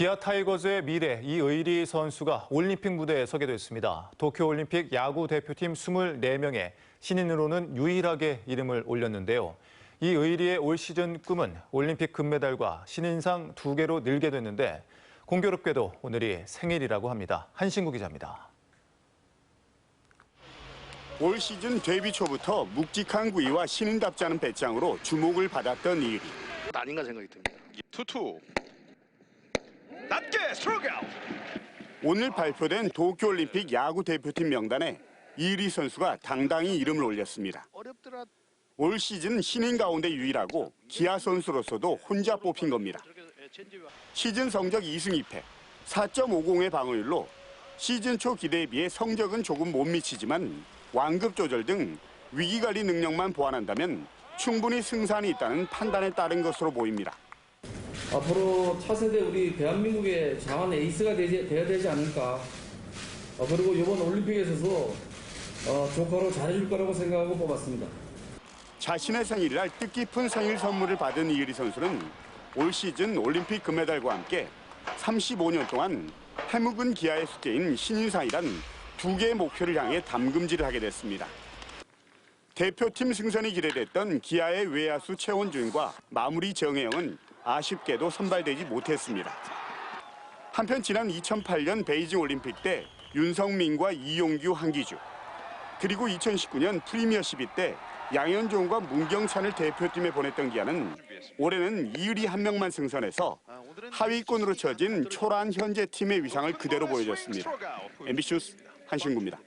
기아 타이거즈의 미래 이의리 선수가 올림픽 무대에 서게 됐습니다. 도쿄올림픽 야구 대표팀 24명의 신인으로는 유일하게 이름을 올렸는데요. 이의리의 올 시즌 꿈은 올림픽 금메달과 신인상 두 개로 늘게 됐는데 공교롭게도 오늘이 생일이라고 합니다. 한신구 기자입니다. 올 시즌 데뷔 초부터 묵직한 구위와 신인답지 않은 배짱으로 주목을 받았던 이일이. 아닌가 생각이 듭니다. 투투 낮게 스트로크 아웃. 오늘 발표된 도쿄올림픽 야구 대표팀 명단에 이일이 선수가 당당히 이름을 올렸습니다. 올 시즌 신인 가운데 유일하고 기아 선수로서도 혼자 뽑힌 겁니다. 시즌 성적 2승 2패, 4.50의 방어율로 시즌 초 기대에 비해 성적은 조금 못 미치지만 완급 조절 등 위기 관리 능력만 보완한다면 충분히 승산이 있다는 판단에 따른 것으로 보입니다. 앞으로 차세대 우리 대한민국의 장한 에이스가 되지, 돼야 되지 않을까. 어, 그리고 이번 올림픽에서도 어, 조커로 잘해줄 거라고 생각하고 뽑았습니다. 자신의 생일이라 뜻깊은 생일 선물을 받은 이의리 선수는 올 시즌 올림픽 금메달과 함께 35년 동안 해묵은 기아의 숙제인 신인상이란 두 개의 목표를 향해 담금질을 하게 됐습니다. 대표팀 승선이 기대됐던 기아의 외야수 최원준과 마무리 정혜영은 아쉽게도 선발되지 못했습니다. 한편 지난 2008년 베이징 올림픽 때 윤성민과 이용규, 한기주 그리고 2019년 프리미어 12때 양현종과 문경찬을 대표팀에 보냈던 기아는 올해는 이의리 한 명만 승선해서 하위권으로 쳐진 초라한 현재 팀의 위상을 그대로 보여줬습니다. MBC 뉴스 한신구입니다.